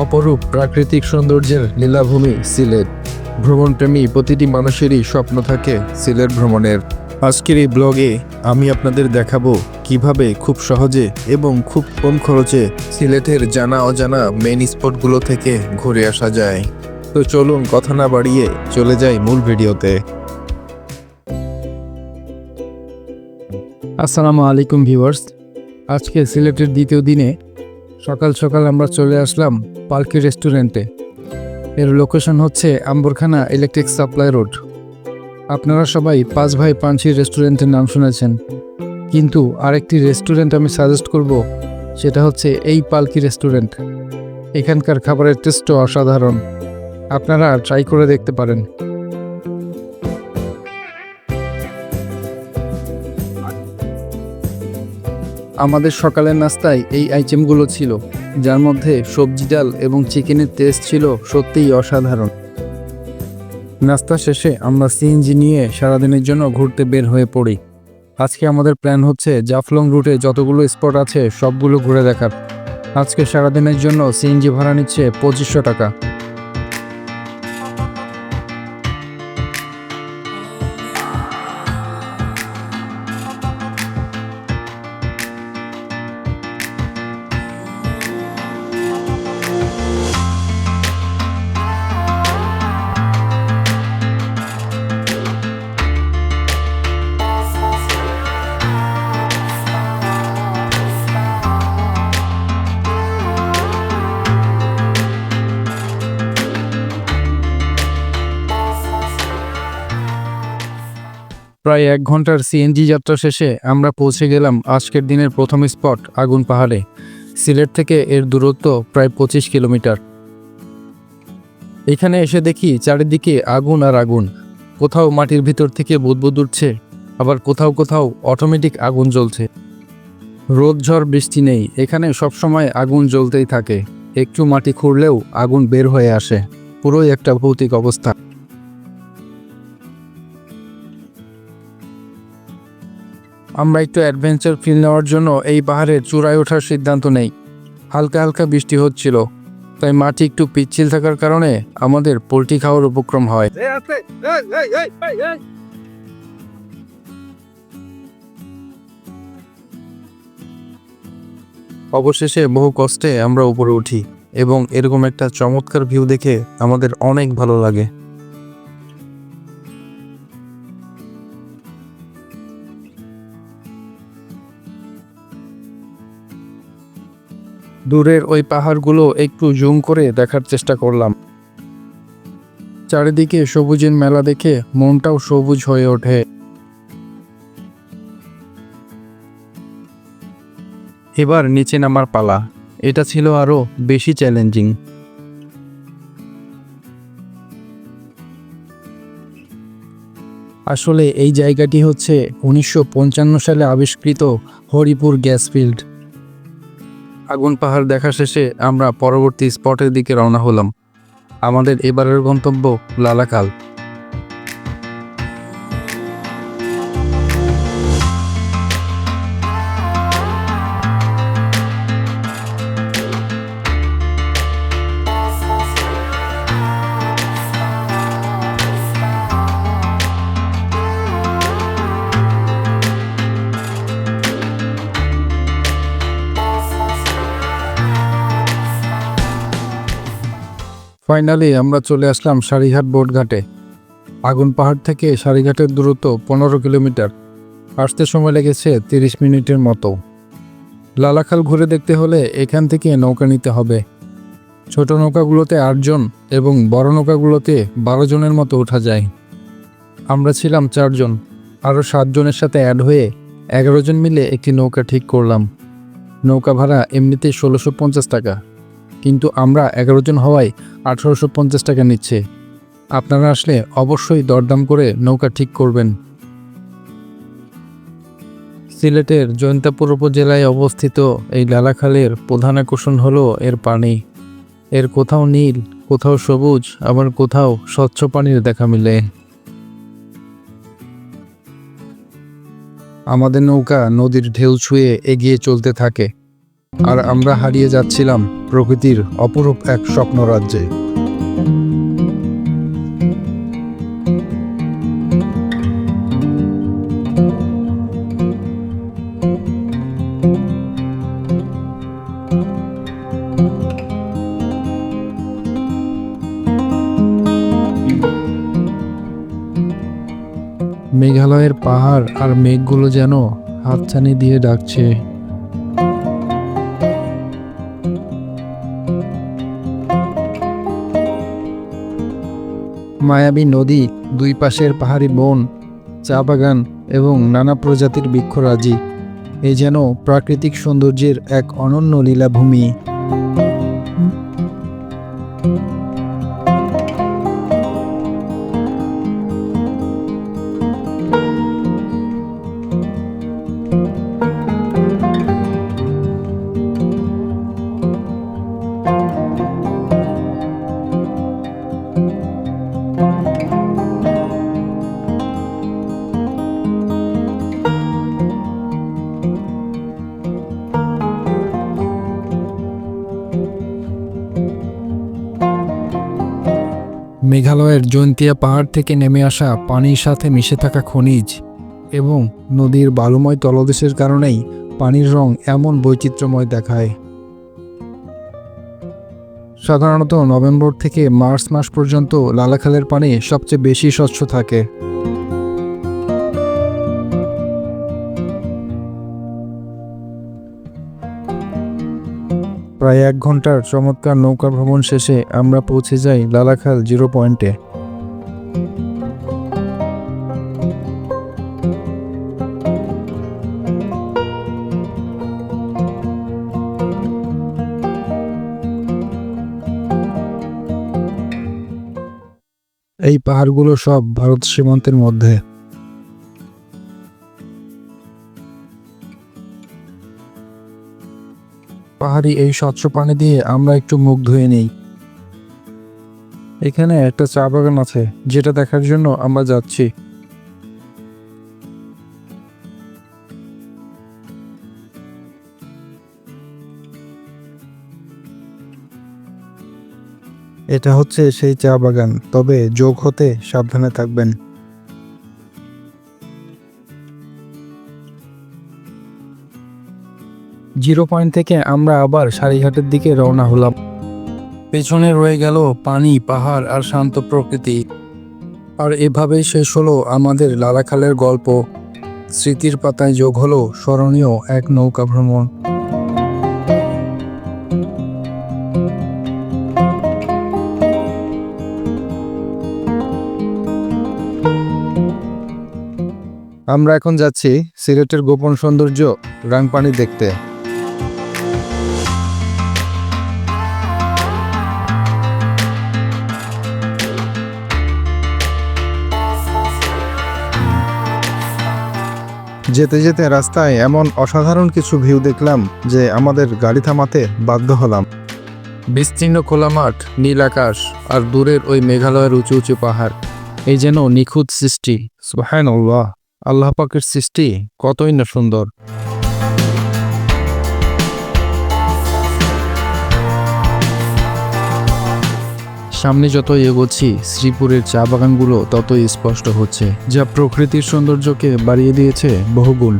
অপরূপ প্রাকৃতিক সৌন্দর্যের লীলাভূমি সিলেট। ভ্রমণপ্রেমী প্রতিটি মানুষেরই স্বপ্ন থাকে সিলেট ভ্রমণের। আজকের এই ব্লগে আমি আপনাদের দেখাবো কীভাবে খুব সহজে এবং খুব কম খরচে সিলেটের জানা অজানা মেন স্পটগুলো থেকে ঘুরে আসা যায়। তো চলুন কথা না বাড়িয়ে চলে যাই মূল ভিডিওতে। আসসালামু আলাইকুম ভিউয়ার্স। আজকে সিলেটের দ্বিতীয় দিনে সকাল সকাল আমরা চলে আসলাম পালকি রেস্টুরেন্টে। এর লোকেশন হচ্ছে আম্বরখানা ইলেকট্রিক সাপ্লাই রোড আপনারা সবাই পাঁচ ভাই পাঞ্চি রেস্টুরেন্টের নাম শুনেছেন। কিন্তু আরেকটি রেস্টুরেন্ট আমি সাজেস্ট করব, সেটা হচ্ছে এই পালকি রেস্টুরেন্ট এখানকার খাবারের টেস্টও অসাধারণ। আপনারা ট্রাই করে দেখতে পারেন। আমাদের সকালের নাস্তায় এই আইটেমগুলো ছিল, যার মধ্যে সবজি ডাল এবং চিকেনের টেস্ট ছিল সত্যিই অসাধারণ। নাস্তা শেষে আমরা সিএনজি নিয়ে সারাদিনের জন্য ঘুরতে বের হয়ে পড়ি। আজকে আমাদের প্ল্যান হচ্ছে জাফলং রুটে যতগুলো স্পট আছে সবগুলো ঘুরে দেখার। আজকে সারাদিনের জন্য সিএনজি ভাড়া নিচ্ছে পঁচিশশো টাকা। প্রায় এক ঘণ্টার সিএনজি যাত্রা শেষে আমরা পৌঁছে গেলাম আজকের দিনের প্রথম স্পট, আগুন পাহাড়ে। সিলেট থেকে এর দূরত্ব প্রায় পঁচিশ কিলোমিটার। এখানে এসে দেখি চারিদিকে আগুন আর আগুন। কোথাও মাটির ভিতর থেকে বুদবুদ উঠছে, আবার কোথাও কোথাও অটোমেটিক আগুন জ্বলছে। রোদ ঝড় বৃষ্টি নেই, এখানে সবসময় আগুন জ্বলতেই থাকে। একটু মাটি খুঁড়লেও আগুন বের হয়ে আসে। পুরোই একটা ভৌতিক অবস্থা। আমরা একটু অ্যাডভেঞ্চার ফিল নেওয়ার জন্য এই পাহাড়ের চূড়ায় ওঠার সিদ্ধান্ত নেই। হালকা হালকা বৃষ্টি হচ্ছিল তাই মাটি একটু পিচ্ছিল থাকার কারণে আমাদের পোলট্রি খাওয়ার উপক্রম হয়। অবশেষে বহু কষ্টে আমরা উপরে উঠি এবং এরকম একটা চমৎকার ভিউ দেখে আমাদের অনেক ভালো লাগে। দূরের ওই পাহাড়গুলো একটু জুম করে দেখার চেষ্টা করলাম। চারিদিকে সবুজের মেলা দেখে মনটাও সবুজ হয়ে ওঠে। এবার নিচে নামার পালা। এটা ছিল আরও বেশি চ্যালেঞ্জিং। আসলে এই জায়গাটি হচ্ছে উনিশশো পঞ্চান্ন সালে আবিষ্কৃত হরিপুর গ্যাস ফিল্ড। আগুন পাহাড় দেখা শেষে আমরা পরবর্তী স্পটের দিকে রওনা হলাম। আমাদের এবারের গন্তব্য লালাকাল। ফাইনালি আমরা চলে আসলাম সারিঘাট বোটঘাটে। আগুন পাহাড় থেকে সারিঘাটের দূরত্ব পনেরো কিলোমিটার। আসতে সময় লেগেছে তিরিশ মিনিটের মতো। লালাখাল ঘুরে দেখতে হলে এখান থেকে নৌকা নিতে হবে। ছোট নৌকাগুলোতে আটজন এবং বড় নৌকাগুলোতে বারো জনের মতো ওঠা যায়। আমরা ছিলাম চারজন আরও সাতজনের সাথে অ্যাড হয়ে এগারো জন মিলে একটি নৌকা ঠিক করলাম। নৌকা ভাড়া এমনিতেই ষোলোশো পঞ্চাশ টাকা। কিন্তু আমরা এগারো জন হওয়ায় আঠারোশো পঞ্চাশ টাকা নিচ্ছে। আপনারা আসলে অবশ্যই দরদাম করে নৌকা ঠিক করবেন। সিলেটের জয়ন্তাপুর উপজেলায় অবস্থিত এই লালাখালের প্রধান আকর্ষণ হলো এর পানি। এর কোথাও নীল, কোথাও সবুজ, আবার কোথাও স্বচ্ছ পানির দেখা মিলে। আমাদের নৌকা নদীর ঢেউ ছুঁয়ে এগিয়ে চলতে থাকে। আর আমরা হারিয়ে যাচ্ছিলাম প্রকৃতির অপরূপ এক স্বপ্ন রাজ্যে মেঘালয়ের পাহাড় আর মেঘগুলো যেন হাতছানি দিয়ে ডাকছে। মায়াবী নদী, দুই পাশের পাহাড়ি বন, চা বাগান এবং নানা প্রজাতির বৃক্ষরাজি। এ যেন প্রাকৃতিক সৌন্দর্যের এক অনন্য লীলাভূমি। মেঘালয়ের জৈন্তিয়া পাহাড় থেকে নেমে আসা পানির সাথে মিশে থাকা খনিজ এবং নদীর বালুময় তলদেশের কারণেই পানির রং এমন বৈচিত্র্যময় দেখায়। সাধারণত নভেম্বর থেকে মার্চ মাস পর্যন্ত লালাখালের পানি সবচেয়ে বেশি স্বচ্ছ থাকে। প্রায় এক ঘণ্টার চমৎকার নৌকা ভ্রমণ শেষে আমরা পৌঁছে যাই লালাখাল জিরো পয়েন্টে। এই পাহাড়গুলো সব ভারত সীমান্তের মধ্যে। পাহাড়ি এই স্বচ্ছ পানি দিয়ে আমরা একটু মুখ ধুয়ে নেই। এখানে একটা চা বাগান আছে, যেটা দেখার জন্য আমরা যাচ্ছি। এটা হচ্ছে সেই চা বাগান, তবে যোগ হতে সাবধানে থাকবেন। জিরো পয়েন্ট থেকে আমরা আবার সারিঘাটের দিকে রওনা হলাম। পেছনে রয়ে গেল পানি, পাহাড় আর শান্ত প্রকৃতি। আর এভাবেই শেষ হলো আমাদের লালাখালের গল্প। স্মৃতির পাতায় যোগ হলো স্মরণীয় এক নৌকা ভ্রমণ। আমরা এখন যাচ্ছি সিলেটের গোপন সৌন্দর্য রাংপানি দেখতে। যেতে যেতে রাস্তায় এমন অসাধারণ কিছু ভিউ দেখলাম যে আমাদের গাড়ি থামাতে বাধ্য হলাম। বিস্তীর্ণ খোলা মাঠ নীল আকাশ আর দূরের ওই মেঘালয়ের উঁচু উঁচু পাহাড়। এই যেন নিখুঁত সৃষ্টি। সুহান আল্লাহ আল্লাহ পাকের সৃষ্টি কতই না সুন্দর। সামনে যত এগোচ্ছি, শ্রীপুরের চা বাগানগুলো ততই স্পষ্ট হচ্ছে, যা প্রকৃতির সৌন্দর্যকে বাড়িয়ে দিয়েছে বহুগুণ।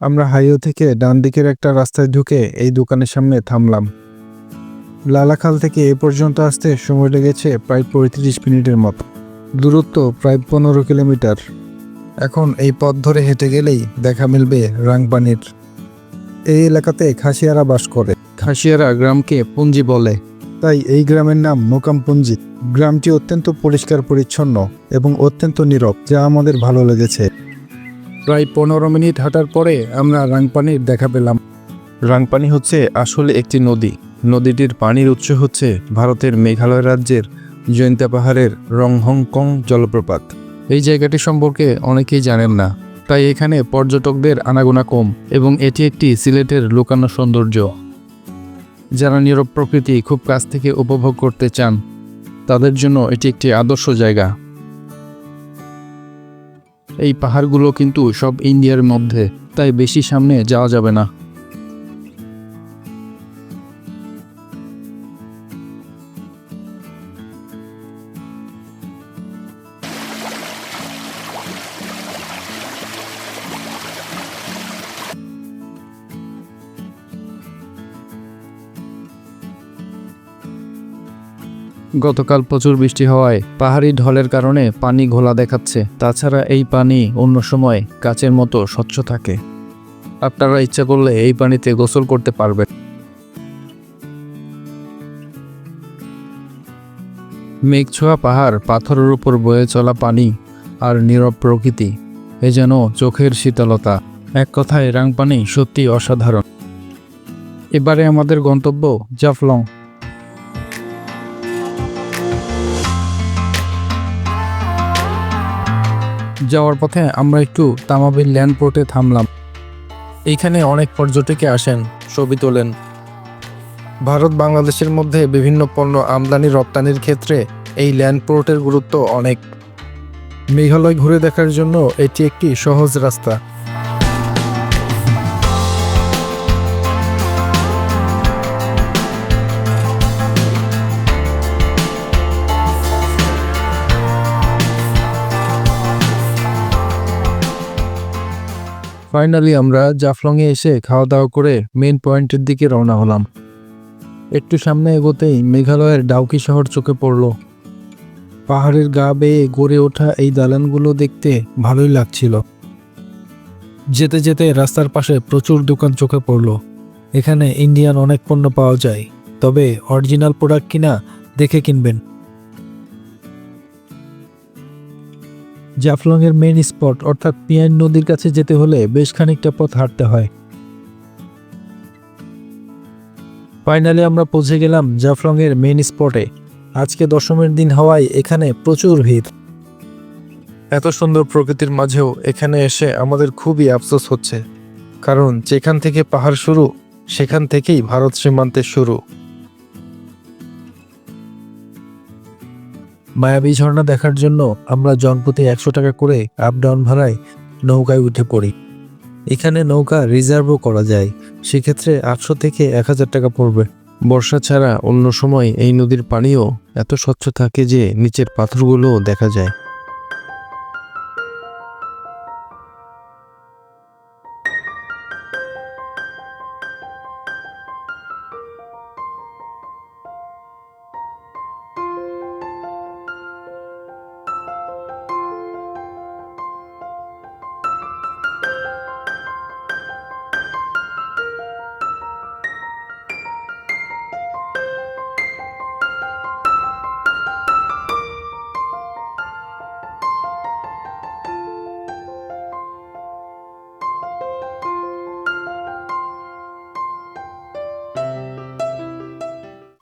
আমরা হাইওয়ে থেকে ডান দিকের একটা রাস্তায় ঢুকে এই দোকানের সামনে থামলাম। লালাখাল থেকে এ পর্যন্ত আসতে সময় লেগেছে প্রায় পঁয়ত্রিশ মিনিটের মতো। দূরত্ব প্রায় পনেরো কিলোমিটার। এখন এই পথ ধরে হেঁটে গেলেই দেখা মিলবে রাংপানির। এই এলাকাতে খাসিয়ারা বাস করে। খাসিয়ারা গ্রামকে পুঞ্জি বলে। তাই এই গ্রামের নাম মোকামপুঞ্জি গ্রামটি অত্যন্ত পরিষ্কার পরিচ্ছন্ন এবং অত্যন্ত নীরব যা আমাদের ভালো লেগেছে। প্রায় পনেরো মিনিট হাঁটার পরে আমরা রাংপানির দেখা পেলাম। রাংপানি হচ্ছে আসলে একটি নদী। নদীটির পানির উৎস হচ্ছে ভারতের মেঘালয় রাজ্যের জয়ন্তা পাহাড়ের রংহংকং জলপ্রপাত। এই জায়গাটি সম্পর্কে অনেকেই জানেন না, তাই এখানে পর্যটকদের আনাগোনা কম এবং এটি একটি সিলেটের লুকানো সৌন্দর্য। যারা নীরব প্রকৃতি খুব কাছ থেকে উপভোগ করতে চান, তাদের জন্য এটি একটি আদর্শ জায়গা। এই পাহাড়গুলো কিন্তু সব ইন্ডিয়ার মধ্যে, তাই বেশি সামনে যাওয়া যাবে না। গতকাল প্রচুর বৃষ্টি হওয়ায় পাহাড়ি ঢলের কারণে পানি ঘোলা দেখাচ্ছে। তাছাড়া এই পানি অন্য সময় কাচের মতো স্বচ্ছ থাকে। আপনারা ইচ্ছা করলে এই পানিতে গোসল করতে পারবেন। মেঘছোয়া পাহাড় পাথরের উপর বয়ে চলা পানি আর নীরব প্রকৃতি, এ যেন চোখের শীতলতা। এক কথায় রাংপানি সত্যি অসাধারণ। এবারে আমাদের গন্তব্য জাফলং। যাওয়ার পথে আমরা একটু তামাবিল ল্যান্ডপোর্টে থামলাম। এইখানে অনেক পর্যটকে আসেন, ছবি তোলেন। ভারত বাংলাদেশের মধ্যে বিভিন্ন পণ্য আমদানি রপ্তানির ক্ষেত্রে এই ল্যান্ডপোর্টের গুরুত্ব অনেক। মেঘালয় ঘুরে দেখার জন্য এটি একটি সহজ রাস্তা। ফাইনালি আমরা জাফলংয়ে এসে খাওয়া দাওয়া করে মেন পয়েন্টের দিকে রওনা হলাম। একটু সামনে এগোতেই মেঘালয়ের ডাউকি শহর চোখে পড়ল। পাহাড়ের গা বেয়ে গড়ে ওঠা এই দালানগুলো দেখতে ভালোই লাগছিল। যেতে যেতে রাস্তার পাশে প্রচুর দোকান চোখে পড়ল। এখানে ইন্ডিয়ান অনেক পণ্য পাওয়া যায়, তবে অরিজিনাল প্রোডাক্ট কিনা দেখে কিনবেন। জাফলং এর মেন স্পট অর্থাৎ পিয়ান নদীর কাছে যেতে হলে বেশ খানিকটা পথ হাঁটতে হয়। ফাইনালি আমরা পৌঁছে গেলাম জাফলং এর মেন স্পটে আজকে দশমের দিন হওয়ায় এখানে প্রচুর ভিড়। এত সুন্দর প্রকৃতির মাঝেও এখানে এসে আমাদের খুবই আফসোস হচ্ছে। কারণ যেখান থেকে পাহাড় শুরু, সেখান থেকেই ভারত সীমান্তের শুরু। মায়াবী ঝর্ণা দেখার জন্য আমরা জনপ্রতি একশো টাকা করে আপ ডাউন ভাড়ায় নৌকায় উঠে পড়ি। এখানে নৌকা রিজার্ভও করা যায়। সেক্ষেত্রে আটশো থেকে এক হাজার টাকা পড়বে। বর্ষা ছাড়া অন্য সময় এই নদীর পানিও এত স্বচ্ছ থাকে যে নিচের পাথরগুলোও দেখা যায়।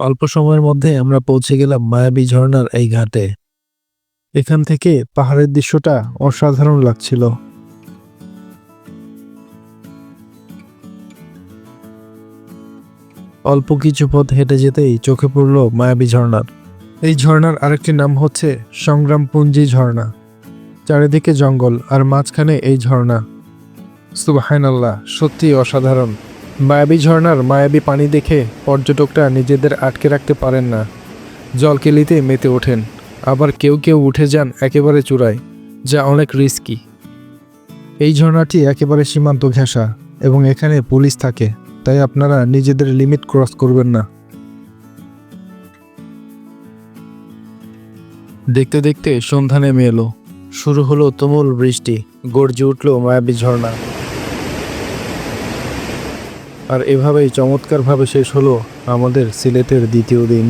অল্প সময়ের মধ্যে আমরা পৌঁছে গেলাম মায়াবী ঝর্ণার এই ঘাটে। এখান থেকে পাহাড়ের দৃশ্যটা অসাধারণ লাগছিল। অল্প কিছু পথ হেঁটে যেতেই চোখে পড়ল মায়াবী ঝর্ণার। এই ঝর্ণার আরেকটি নাম হচ্ছে সংগ্রামপুঞ্জি ঝর্ণা। চারিদিকে জঙ্গল আর মাঝখানে এই ঝর্ণা। সুবাহানাল্লাহ সত্যি অসাধারণ। মায়াবী ঝর্ণার মায়াবী পানি দেখে পর্যটকরা নিজেদের আটকে রাখতে পারেন না। জলকেলিতে মেতে ওঠেন। আবার কেউ কেউ উঠে যান একেবারে চূড়ায়, যা অনেক রিস্কি এই ঝর্ণাটি একেবারে সীমান্ত ঘেঁষা এবং এখানে পুলিশ থাকে, তাই আপনারা নিজেদের লিমিট ক্রস করবেন না। দেখতে দেখতে সন্ধ্যা নেমে এলো শুরু হলো তুমুল বৃষ্টি, গর্জে উঠল মায়াবী ঝর্ণা। আর এভাবেই চমৎকারভাবে শেষ হলো আমাদের সিলেটের দ্বিতীয় দিন।